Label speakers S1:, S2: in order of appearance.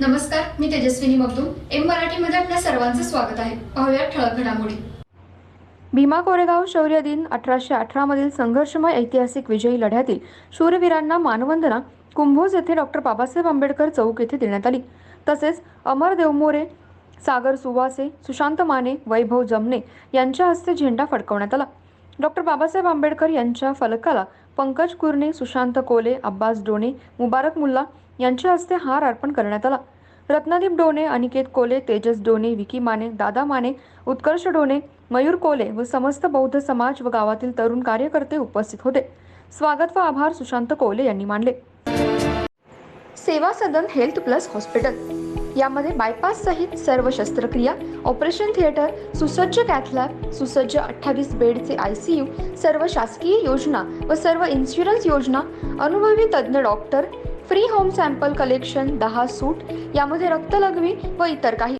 S1: नमस्कार मी तेजस्विनी मगदूम. एम मराठीमध्ये आपल्या सर्वांचं स्वागत आहे. पाहूया ठळक घडामोडी.
S2: भीमा कोरेगाव शौर्य दिन अठराशे अठरामधील संघर्षमय ऐतिहासिक विजयी लढ्यातील शूरवीरांना मानवंदना कुंभोज येथे डॉक्टर बाबासाहेब आंबेडकर चौक येथे देण्यात आली. तसेच अमर देवमोरे सागर सुवासे सुशांत माने वैभव जमने यांच्या हस्ते झेंडा फडकवण्यात आला. डॉक्टर बाबासाहेब आंबेडकर यांच्या फलकाला पंकज कुर्णे सुशांत कोले अब्बास डोणे मुबारक मुल्ला यांच्या हस्ते हार अर्पण करण्यात आला. रत्नदीप डोणे अनिकेत कोले तेजस डोणे विकी माने दादा माने उत्कर्ष डोणे मयूर कोले व समस्त बौद्ध समाज व गावातील तरुण कार्यकर्ते उपस्थित होते. स्वागत व आभार सुशांत कोले यांनी मानले. Seva Sadan health plus hospital. यामध्ये बायपास सहित सर्व शस्त्रक्रिया ऑपरेशन थिएटर सुसज्ज कॅथलॅब सुसज्ज अठ्ठावीस बेडचे आय सी यू सर्व शासकीय योजना व सर्व इन्शुरन्स योजना अनुभवी तज्ज्ञ doctor free home sample collection दहा सूट यामध्ये रक्तलघवी व इतर काही